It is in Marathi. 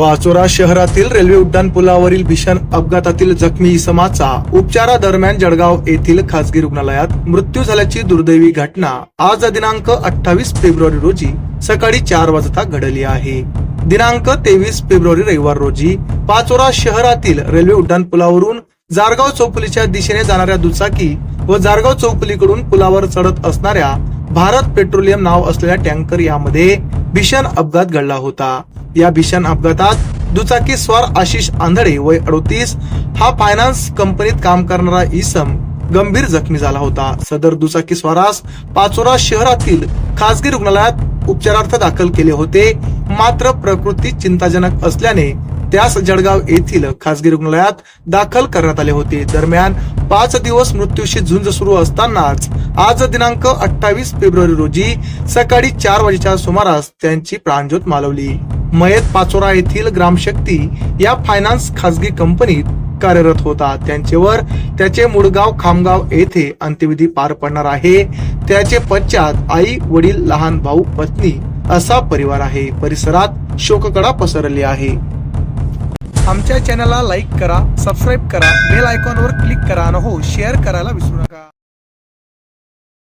पाचोरा शहरातील रेल्वे उड्डाण पुलावरील भीषण अपघातातील जखमी इसमाचा उपचारादरम्यान जळगाव येथील खासगी रुग्णालयात मृत्यू झाल्याची दुर्दैवी घटना आज दिनांक अठ्ठावीस फेब्रुवारी रोजी सकाळी चार वाजता घडली आहे. दिनांक तेवीस फेब्रुवारी रविवार रोजी पाचोरा शहरातील रेल्वे उड्डाण पुलावरून जारगाव चौफुलीच्या दिशेने जाणाऱ्या दुचाकी व जारगाव चौफुलीकडून पुलावर चढत असणाऱ्या भारत पेट्रोलियम नाव असलेल्या टँकर यामध्ये भीषण अपघात घडला होता. या भीषण अपघातात दुचाकी स्वार आशिष आंधळे वय अडोतीस. हा फायनान्स कंपनीत काम करणारा इसम गंभीर जखमी झाला होता. सदर दुचाकी स्वारास पाचोरा शहरातील खासगी रुग्णालयात उपचारार्थ दाखल केले होते. मात्र प्रकृती चिंताजनक असल्याने त्यास जळगाव येथील खासगी रुग्णालयात दाखल करण्यात आले होते. दरम्यान पाच दिवस मृत्यूशी झुंज सुरू असतानाच आज दिनांक अठ्ठावीस फेब्रुवारी रोजी सकाळी चार वाजेच्या सुमारास त्यांची प्राणज्योत मालवली. मयत पाचोरा येथील ग्रामशक्ती या फायनान्स खासगी कंपनीत कार्यरत होता. त्यांच्यावर त्याचे मुळगाव खामगाव येथे अंत्यविधी पार पडणार आहे. त्याचे पश्चात आई वडील लहान भाऊ पत्नी असा परिवार आहे. परिसरात शोककडा पसरली आहे. आमच्या चॅनलला लाईक करा सबस्क्राईब करा बेल आयकॉनवर क्लिक करा न हो शेअर करायला विसरू नका.